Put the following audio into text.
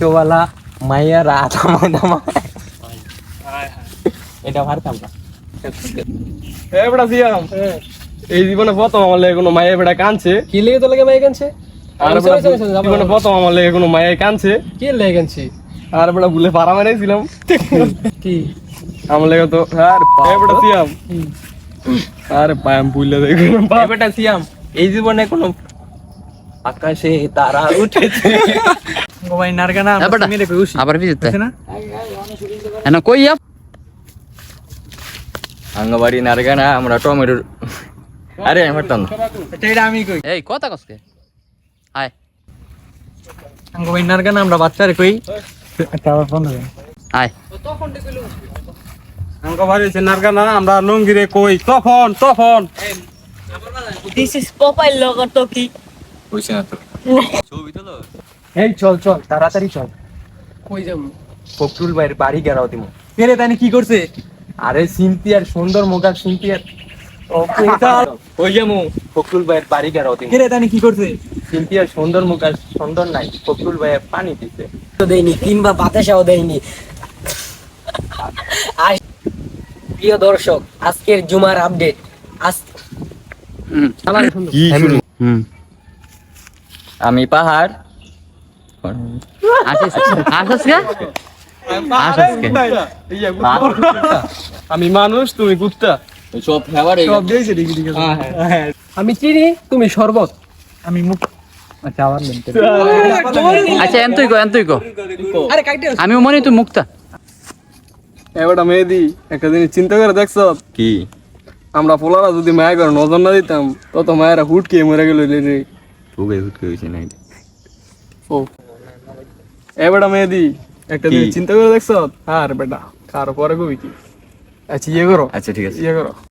অটোওয়ালা মাইয়া রাত এটা পারতাম না এ বেটা সিয়াম এই জীবনে প্রথম আমার লেগে কোনো মায়ের বেটা কানছে। কি লেগে তো লাগে মাইক আনছে আর জীবনে প্রথম আমার লেগে কোনো মায়ের কানছে। কি লেগে আনছি আর বেটা ভুলে পাড়া মারাইছিলাম। কি? আমার লেগে তো আর এ বেটা সিয়াম। আরে পায়াম ভুলে দেখলাম এই বেটা সিয়াম এই জীবনে কোনো আকাশে তারা উঠেছে। ও ভাই নারগানা মেরে কই উসি আবার ভিজিতে। না? কই আপ? আঙ্গবাড়ি নারগানা আমরা আরে আমি পারতাম এটা আমি কই? এই কথা কসকে হাই আঙ্গ নারগানা আমরা বাচ্চারে কই? একটা আবার ফোন দেন হাই আমাকে বাড়িছে নারগানা আমরা লুঙ্গিরে কই? তখন তখন. কইছে না তো? ছবি তোলো? এই চল চল তাড়াতাড়ি চল। কই যাব? ফকরুল ভাইয়ের বাড়ি গেরাও দিমু। এরে তানি কি করছে? আরে সিনথিয়ার সুন্দর মুখার সিনথিয়ার ওই যেমন ফকরুল ভাইয়ের বাড়ি গেরাও দিমু। এরে তানি কি করছে? সিনথিয়ার সুন্দর মুখার সুন্দর নাই ফকরুল ভাইয়ের পানি দিছে। তো দেয়নি কিংবা বাতাসাও দেয়নি। আজ প্রিয় দর্শক আজকের জুমার আপডেট। আজ হুম। আমার সুন্দর কি হুম। আমি পাহাড় আসিস? আসিস আসিস আমি মানুষ তুমি কুত্তা। সব ফেভার সব দিয়েছে ডিগি ডিগি আমি চিনি তুমি শরবত। আমি মুখ আচ্ছা আবার আচ্ছা কো এনতুই কো। আরে কাইটে আমি মনে তুই মুক্তা। এবারটা মেহেদি একটা জিনিস চিন্তা করে দেখছ? কি? আমরা পোলারা যদি মায়া করে নজর না দিতাম তত মায়েরা হুট খেয়ে মরে গেল হইছে নাই ও বেটা মেহেদি একটা কি? চিন্তা করে দেখছ? আর বেটা কারও পরে কবি কি? আচ্ছা ইয়ে করো। আচ্ছা ঠিক আছে। ইয়ে করো।